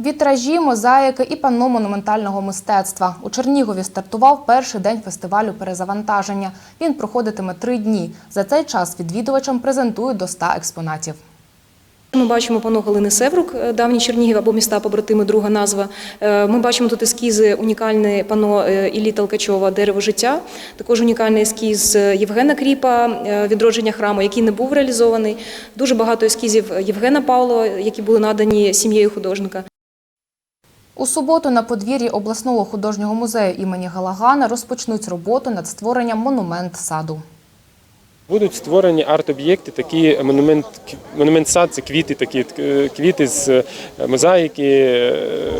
Вітражі, мозаїки і панно монументального мистецтва. У Чернігові стартував перший день фестивалю перезавантаження. Він проходитиме три дні. За цей час відвідувачам презентують до 100 експонатів. Ми бачимо пано Галини Севрук, е, давній Чернігів або міста побратими, друга назва. Е, Ми бачимо тут ескізи, унікальне пано е, Іллі Толкачова Дерево життя. Також унікальний ескіз Євгена Кріпа Відродження храму, який не був реалізований. Дуже багато ескізів Євгена Павлова, які були надані сім'єю художника. У суботу на подвір'ї обласного художнього музею імені Галагана розпочнуть роботу над створенням монумент саду. Будуть створені арт-об'єкти, такі монумент, монумент сад, це квіти, такі е, квіти з е, мозаїки. Е,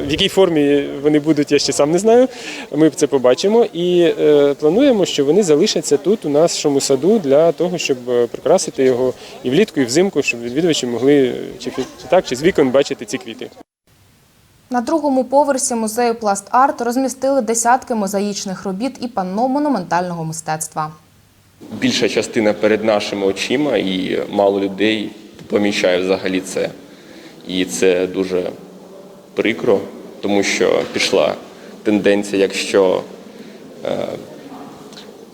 В якій формі вони будуть, я ще сам не знаю. Ми це побачимо і плануємо, що вони залишаться тут у нашому саду для того, щоб прикрасити його і влітку, і взимку, щоб відвідувачі могли чи так, чи з вікон бачити ці квіти. На другому поверсі музею Пласт Арт розмістили десятки мозаїчних робіт і панно монументального мистецтва. більша частина перед нашими очима, і мало людей помічає взагалі це. І це дуже прикро, тому що пішла тенденція, якщо е,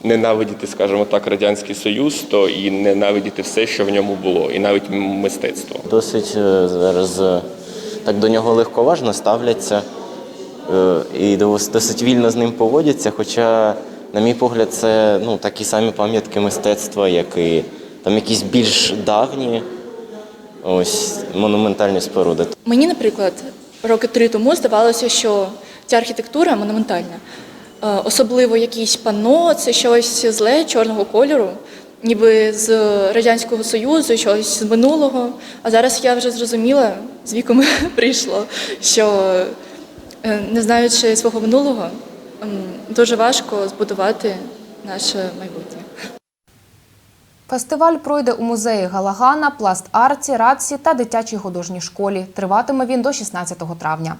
ненавидіти, скажімо так, Радянський Союз, то і ненавидіти все, що в ньому було, і навіть мистецтво. Досить е, зараз е, так до нього легковажно ставляться е, і досить вільно з ним поводяться. Хоча, на мій погляд, це ну, такі самі пам'ятки мистецтва, як і там якісь більш давні ось, монументальні споруди. Мені, наприклад, роки три тому здавалося, що ця архітектура монументальна, Е, особливо якісь панно, це щось зле чорного кольору, ніби з Радянського Союзу, щось з минулого. А зараз я вже зрозуміла, з віком прийшло, що е, не знаючи свого минулого, дуже важко збудувати наше майбутнє. Фестиваль пройде у музеї Галагана, Пласт Арті, Радсі та дитячій художній школі. Триватиме він до 16 травня.